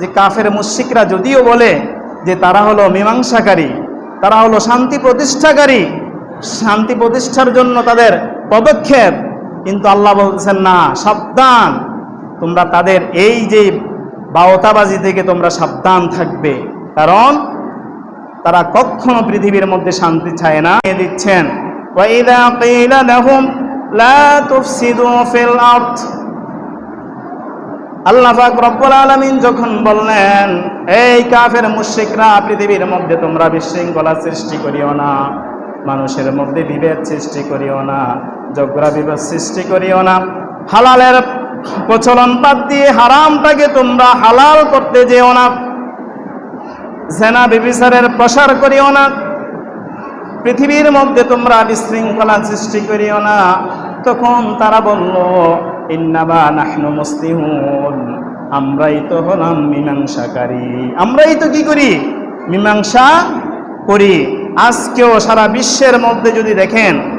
যে কাফের মুশিকরা যদিও বলে যে তারা হলো মীমাংসাকারী তারা হলো শান্তি প্রতিষ্ঠাকারী শান্তি প্রতিষ্ঠার জন্য তাদের পদক্ষেপ কিন্তু আল্লাহ বলছেন না সাবধান তোমরা তাদের এই যে বাওতাবাজি থেকে তোমরা সাবধান থাকবে কারণ তারা কখনো পৃথিবীর মধ্যে শান্তি চায় না এ দিচ্ছেন وَإِذَا قِيلَ لَهُمْ لَا تُفْسِدُوا فِي الْأَرْضِ আল্লাহ রব্বুল আলামিন যখন বললেন, এই কাফের মুশরিকরা পৃথিবীর মধ্যে তোমরা বিশৃঙ্খলা সৃষ্টি করিও না, মানুষের মধ্যে বিভেদ সৃষ্টি করিও না ঝগড়া বিভেদ সৃষ্টি করিও না, হালালের প্রচলন বাদ দিয়ে হারামটাকে তোমরা হালাল করতে যেও না, জেনা বিবিচারের প্রসার করিও না, পৃথিবীর মধ্যে তোমরা বিশৃঙ্খলা সৃষ্টি করিও না। তখন তারা বলল ইন্নাবা নাহনু মুসলিহুন। আমরাই তো হলাম মীমাংসাকারী। আমরাই তো কি করি? মীমাংসা করি। আজকেও সারা বিশ্বের মধ্যে যদি দেখেন